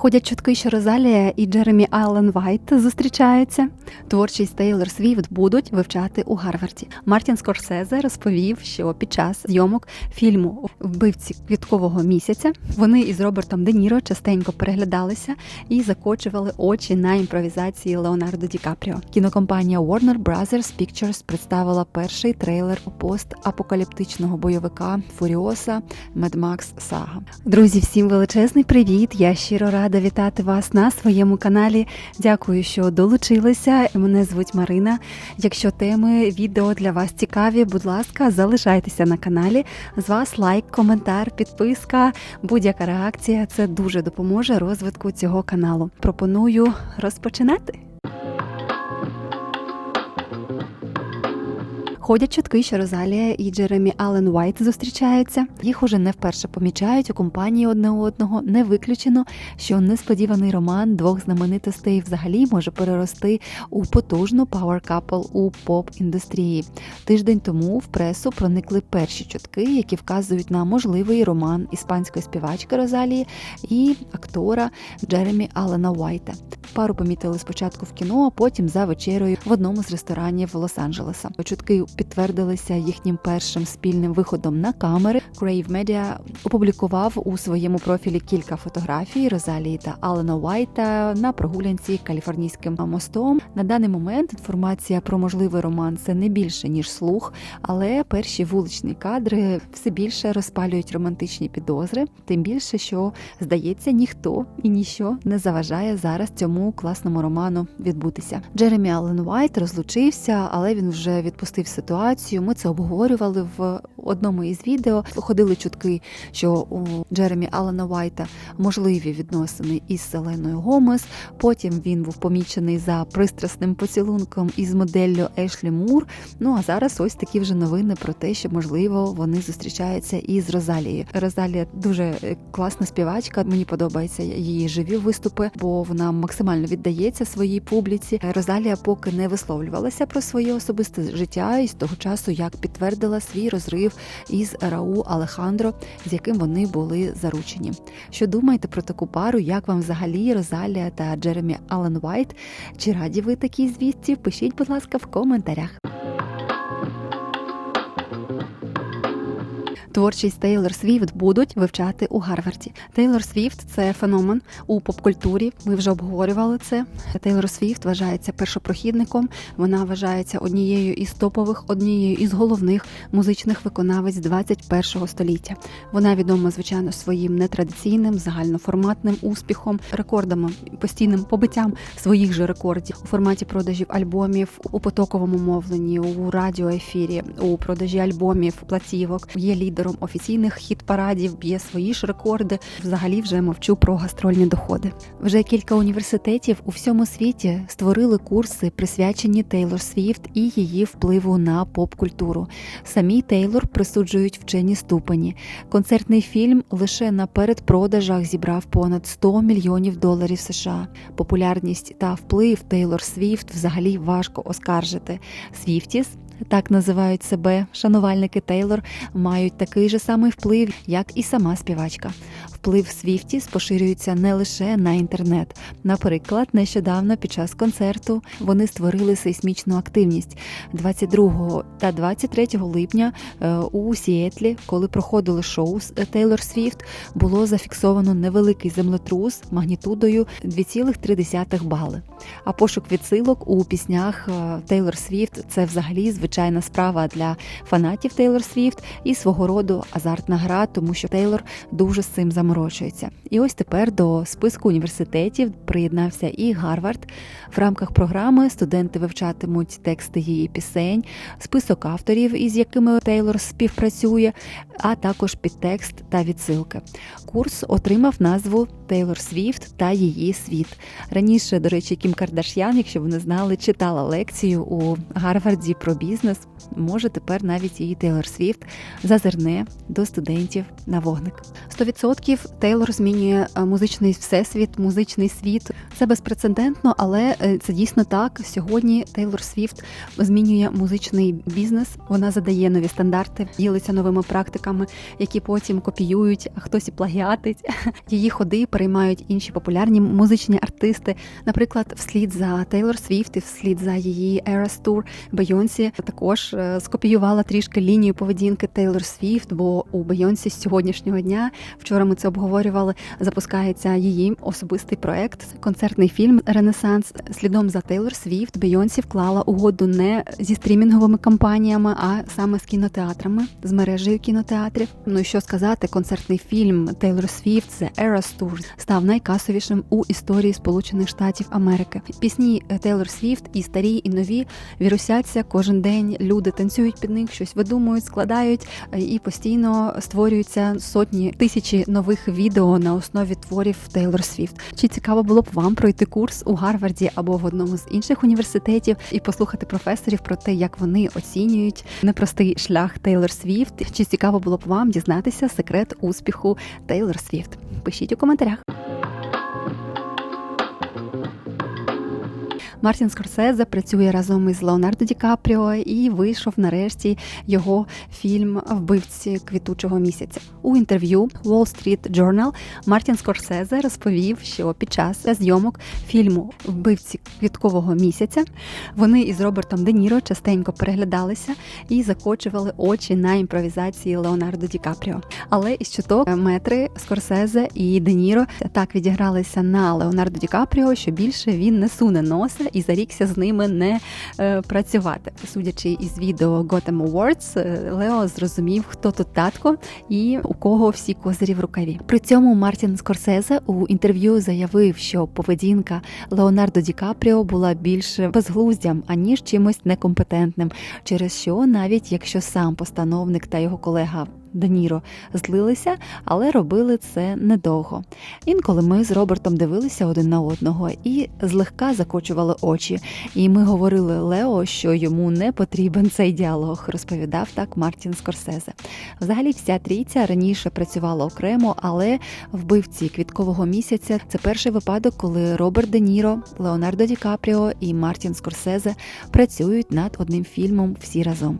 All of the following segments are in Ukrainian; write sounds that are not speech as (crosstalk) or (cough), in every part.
Ходять чутки, що Розалія і Джеремі Аллен Вайт зустрічаються. Творчість Тейлор Свіфт будуть вивчати у Гарварді. Мартін Скорсезе розповів, що під час зйомок фільму Вбивці квіткового місяця вони із Робертом Де Ніро частенько переглядалися і закочували очі на імпровізації Леонардо Ді Капріо. Кінокомпанія Warner Brothers Pictures представила перший трейлер постапокаліптичного бойовика Фуріоса Max Saga. Друзі, всім величезний привіт! Я щиро рада вітати вас на своєму каналі. Дякую, що долучилися. Мене звуть Марина. Якщо теми відео для вас цікаві, будь ласка, залишайтеся на каналі. З вас лайк, коментар, підписка, будь-яка реакція. Це дуже допоможе розвитку цього каналу. Пропоную розпочинати. Ходять чутки, що Розалія і Джеремі Аллен Уайт зустрічаються. Їх уже не вперше помічають у компанії одне одного. Не виключено, що несподіваний роман двох знаменитостей взагалі може перерости у потужну power couple у поп-індустрії. Тиждень тому в пресу проникли перші чутки, які вказують на можливий роман іспанської співачки Розалії і актора Джеремі Аллена Уайта. Пару помітили спочатку в кіно, а потім за вечерою в одному з ресторанів Лос-Анджелеса. Чутки підтвердилися їхнім першим спільним виходом на камери. Crave Media опублікував у своєму профілі кілька фотографій Розалії та Алена Уайта на прогулянці каліфорнійським мостом. На даний момент інформація про можливий роман це не більше ніж слух, але перші вуличні кадри все більше розпалюють романтичні підозри, тим більше, що здається, ніхто і ніщо не заважає зараз цьому класному роману відбутися. Джеремі Аллен Уайт розлучився, але він вже відпустив ситуацію. Ми це обговорювали в одному із відео. Ходили чутки, що у Джеремі Аллена Уайта можливі відносини із Селеною Гомес. Потім він був помічений за пристрасним поцілунком із моделлю Ешлі Мур. Ну а зараз ось такі вже новини про те, що можливо вони зустрічаються із Розалією. Розалія дуже класна співачка. Мені подобаються її живі виступи, бо вона максимально віддається своїй публіці. Розалія поки не висловлювалася про своє особисте життя із того часу, як підтвердила свій розрив із Рау Алехандро, з яким вони були заручені. Що думаєте про таку пару? Як вам взагалі Розалія та Джеремі Аллен Вайт? Чи раді ви такій звісті? Пишіть, будь ласка, в коментарях. Творчість Тейлор Свіфт будуть вивчати у Гарварді. Тейлор Свіфт це феномен у попкультурі. Ми вже обговорювали це. Тейлор Свіфт вважається першопрохідником. Вона вважається однією із топових, однією із головних музичних виконавець 21-го століття. Вона відома, звичайно, своїм нетрадиційним загальноформатним успіхом, рекордами, постійним побиттям своїх же рекордів у форматі продажів альбомів у потоковому мовленні, у радіоефірі, у продажі альбомів, платівок. Є лідером офіційних хіт-парадів, б'є свої ж рекорди. Взагалі вже мовчу про гастрольні доходи. Вже кілька університетів у всьому світі створили курси, присвячені Тейлор Свіфт і її впливу на поп-культуру. Самі Тейлор присуджують вчені ступені. Концертний фільм лише на передпродажах зібрав понад 100 мільйонів доларів США. Популярність та вплив Тейлор Свіфт взагалі важко оскаржити. Свіфтіс так називають себе шанувальники Тейлор, мають такий же самий вплив, як і сама співачка. Вплив Свіфтіс поширюється не лише на інтернет. Наприклад, нещодавно під час концерту вони створили сейсмічну активність 22 та 23 липня е, у Сіетлі, коли проходили шоу з Тейлор Свіфт, було зафіксовано невеликий землетрус магнітудою 2,3 бали. А пошук відсилок у піснях Тейлор Свіфт це взагалі звичайна справа для фанатів Тейлор Свіфт і свого роду азартна гра, тому що Тейлор дуже з цим заморочується. І ось тепер до списку університетів приєднався і Гарвард. В рамках програми студенти вивчатимуть тексти її пісень, список авторів, із якими Тейлор співпрацює, а також підтекст та відсилки. Курс отримав назву Тейлор Свіфт та її світ. Раніше, до речі, Кім Кардаш'ян, якщо ви не знали, читала лекцію у Гарварді про бізнес. Може тепер навіть її Тейлор Свіфт зазирне до студентів на вогник. 100% років Тейлор змінює е, музичний всесвіт, музичний світ. Це безпрецедентно, але е, це дійсно так. Сьогодні Тейлор Свіфт змінює музичний бізнес. Вона задає нові стандарти, ділиться новими практиками, які потім копіюють, а хтось і плагіатить. (laughs) Її ходи переймають інші популярні музичні артисти. Наприклад, вслід за Тейлор Свіфт і вслід за її Eras Tour Бейонсі також е, скопіювала трішки лінію поведінки Тейлор Свіфт, бо у Бейонсі з сьогоднішнього дня вчора ми це обговорювали. Запускається її особистий проект, концертний фільм Ренесанс. Слідом за Тейлор Свіфт Бейонсі вклала угоду не зі стрімінговими компаніями, а саме з кінотеатрами, з мережею кінотеатрів. Ну і що сказати, концертний фільм Тейлор Свіфт The Eras Tour став найкасовішим у історії Сполучених Штатів Америки. Пісні Тейлор Свіфт і старі, і нові вірусяться кожен день. Люди танцюють під них, щось видумують, складають і постійно створюються сотні тисячі нових відео на основі творів Тейлор Свіфт. Чи цікаво було б вам пройти курс у Гарварді або в одному з інших університетів і послухати професорів про те, як вони оцінюють непростий шлях Тейлор Свіфт? Чи цікаво було б вам дізнатися секрет успіху Тейлор Свіфт? Пишіть у коментарях. Мартін Скорсезе працює разом із Леонардо Ді Капріо і вийшов нарешті його фільм Вбивці квітучого місяця. У інтерв'ю Wall Street Journal Мартін Скорсезе розповів, що під час зйомок фільму Вбивці квіткового місяця вони із Робертом Де Ніро частенько переглядалися і закочували очі на імпровізації Леонардо Ді Капріо. Але із чуток метри Скорсезе і Де Ніро так відігралися на Леонардо Ді Капріо, що більше він не суне носа і зарікся з ними не е, працювати. Судячи із відео Gotham Awards, е, Лео зрозумів, хто тут татко і у кого всі козирі в рукаві. При цьому Мартін Скорсезе у інтерв'ю заявив, що поведінка Леонардо Ді Капріо була більш безглуздям аніж чимось некомпетентним, через що навіть якщо сам постановник та його колега Де Ніро злилися, але робили це недовго. Інколи ми з Робертом дивилися один на одного і злегка закочували очі. І ми говорили Лео, що йому не потрібен цей діалог, розповідав так Мартін Скорсезе. Взагалі, вся трійця раніше працювала окремо, але вбивці квіткового місяця це перший випадок, коли Роберт Де Ніро, Леонардо Ді Капріо і Мартін Скорсезе працюють над одним фільмом всі разом.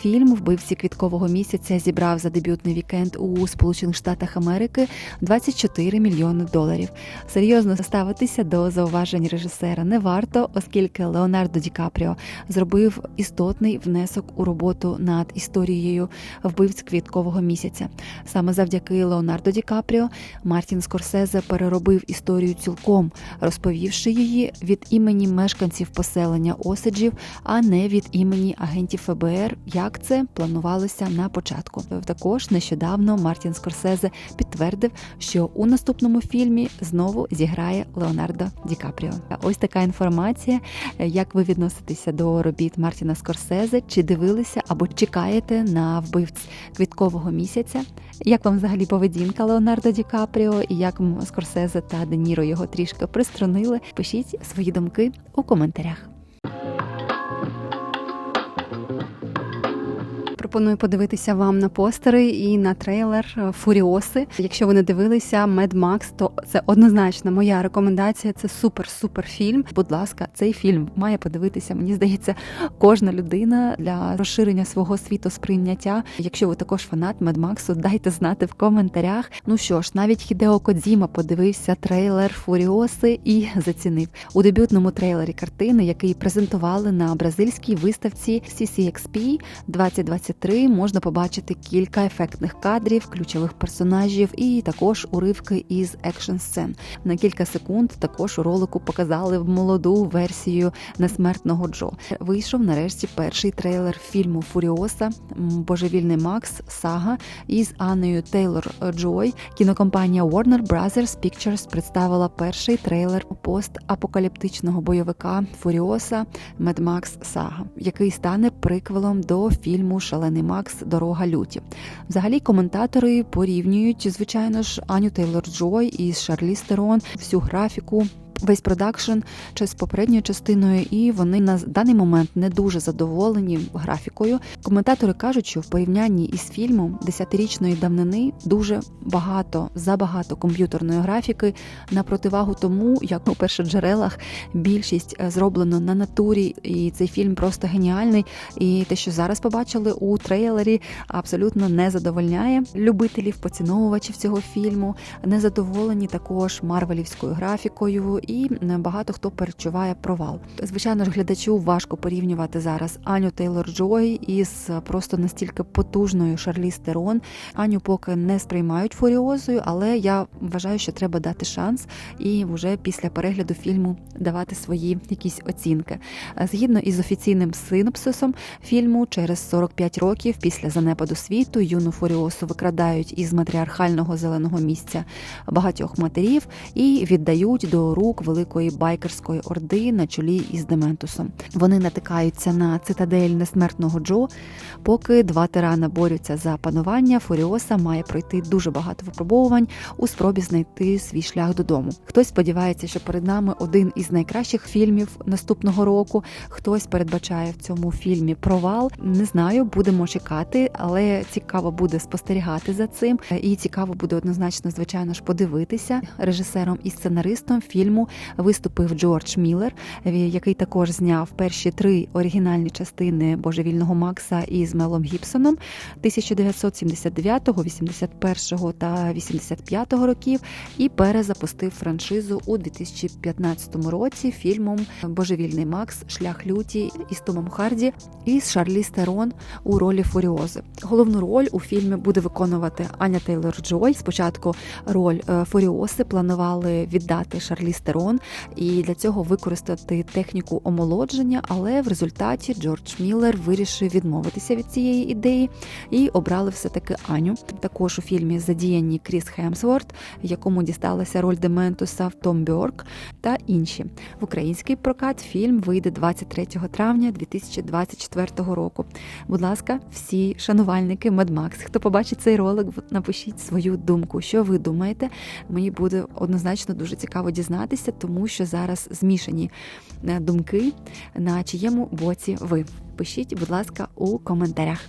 Фільм Вбивці квіткового місяця зібрав за дебютний вікенд у Сполучених Штатах Америки 24 мільйони доларів. Серйозно ставитися до зауважень режисера не варто, оскільки Леонардо Ді Капріо зробив істотний внесок у роботу над історією вбивць квіткового місяця. Саме завдяки Леонардо Ді Капріо Мартін Скорсезе переробив історію цілком, розповівши її від імені мешканців поселення Осаджів, а не від імені агентів ФБР, як це планувалося на початку. Також нещодавно Мартін Скорсезе підтвердив, що у наступному фільмі знову зіграє Леонардо Ді Капріо. Ось така інформація. Як ви відноситеся до робіт Мартіна Скорсезе? Чи дивилися або чекаєте на вбивць квіткового місяця? Як вам взагалі поведінка Леонардо Ді Капріо і як Скорсезе та Де Ніро його трішки приструнили? Пишіть свої думки у коментарях. Пропоную подивитися вам на постери і на трейлер Фуріоси. Якщо ви не дивилися Mad Max, то це однозначно моя рекомендація. Це супер-супер фільм. Будь ласка, цей фільм має подивитися. Мені здається, кожна людина для розширення свого світосприйняття. Якщо ви також фанат Mad Max, дайте знати в коментарях. Ну що ж, навіть Хідео Кодзіма подивився трейлер Фуріоси і зацінив у дебютному трейлері картини, який презентували на бразильській виставці CCXP 2020 23 можна побачити кілька ефектних кадрів, ключових персонажів і також уривки із екшн сцен. На кілька секунд також у ролику показали молоду версію несмертного Джо. Вийшов нарешті перший трейлер фільму Фуріоса Божевільний Макс Сага із Анною Тейлор Джой. Кінокомпанія Warner Brothers Pictures представила перший трейлер постапокаліптичного бойовика Фуріоса Mad Max Сага, який стане приквелом до фільму Шалений Макс Дорога люті. Взагалі коментатори порівнюють, звичайно ж, Аню Тейлор Джой із Шарлі Стерон всю графіку весь продакшн чи з попередньою частиною, і вони на даний момент не дуже задоволені графікою. Коментатори кажуть, що в порівнянні із фільмом десятирічної давнини дуже багато забагато комп'ютерної графіки на противагу тому, як у першоджерелах більшість е, зроблено на натурі, і цей фільм просто геніальний. І те, що зараз побачили у трейлері, абсолютно не задовольняє любителів, поціновувачів цього фільму. Незадоволені також марвелівською графікою, і багато хто перечуває провал. Звичайно ж, глядачу важко порівнювати зараз Аню Тейлор Джой із просто настільки потужною Шарлі Стерон. Аню поки не сприймають фуріозою, але я вважаю, що треба дати шанс і вже після перегляду фільму давати свої якісь оцінки. Згідно із офіційним синопсисом фільму, через 45 років після занепаду світу юну Фуріосу викрадають із матріархального зеленого місця багатьох матерів і віддають до рук великої байкерської орди на чолі із Дементусом. Вони натикаються на цитадель несмертного Джо. Поки два тирана борються за панування, Фуріоса має пройти дуже багато випробовувань у спробі знайти свій шлях додому. Хтось сподівається, що перед нами один із найкращих фільмів наступного року. Хтось передбачає в цьому фільмі провал. Не знаю, будемо чекати, але цікаво буде спостерігати за цим. І цікаво буде однозначно, звичайно ж, подивитися. Режисером і сценаристом фільму виступив Джордж Міллер, який також зняв перші три оригінальні частини божевільного Макса із Мелом Гібсоном 1979, 81 та 85 років, і перезапустив франшизу у 2015 році фільмом Божевільний Макс, Шлях люті із Томом Харді і з Шарлі Стерон у ролі Фуріози. Головну роль у фільмі буде виконувати Аня Тейлор Джой. Спочатку роль е, Фуріоси планували віддати Шарлі Стерон і для цього використати техніку омолодження, але в результаті Джордж Міллер вирішив відмовитися від цієї ідеї і обрали все таки Аню. Також у фільмі задіяні Кріс Хемсворт, якому дісталася роль Дементуса в Том Бьорк та інші. В український прокат фільм вийде 23 травня 2024 року. Будь ласка, всі шанувальники Max, хто побачить цей ролик, напишіть свою думку. Що ви думаєте? Мені буде однозначно дуже цікаво дізнатися, тому що зараз змішані е, думки, на чиєму боці ви. Пишіть, будь ласка, у коментарях.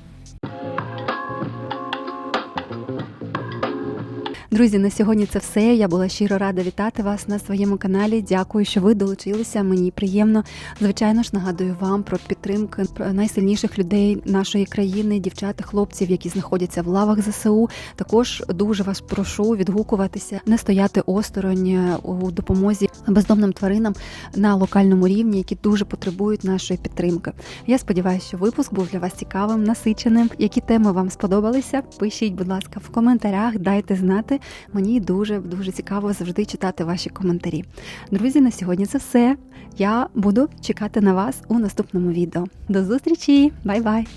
Друзі, на сьогодні це все. Я була щиро рада вітати вас на своєму каналі. Дякую, що ви долучилися. Мені приємно. Звичайно ж, нагадую вам про підтримку найсильніших людей нашої країни, дівчат хлопців, які знаходяться в лавах ЗСУ. Також дуже вас прошу відгукуватися, не стояти осторонь у допомозі бездомним тваринам на локальному рівні, які дуже потребують нашої підтримки. Я сподіваюся, що випуск був для вас цікавим, насиченим. Які теми вам сподобалися? Пишіть, будь ласка, в коментарях, дайте знати. Мені дуже дуже цікаво завжди читати ваші коментарі. Друзі, на сьогодні це все. Я буду чекати на вас у наступному відео. До зустрічі, бай-бай!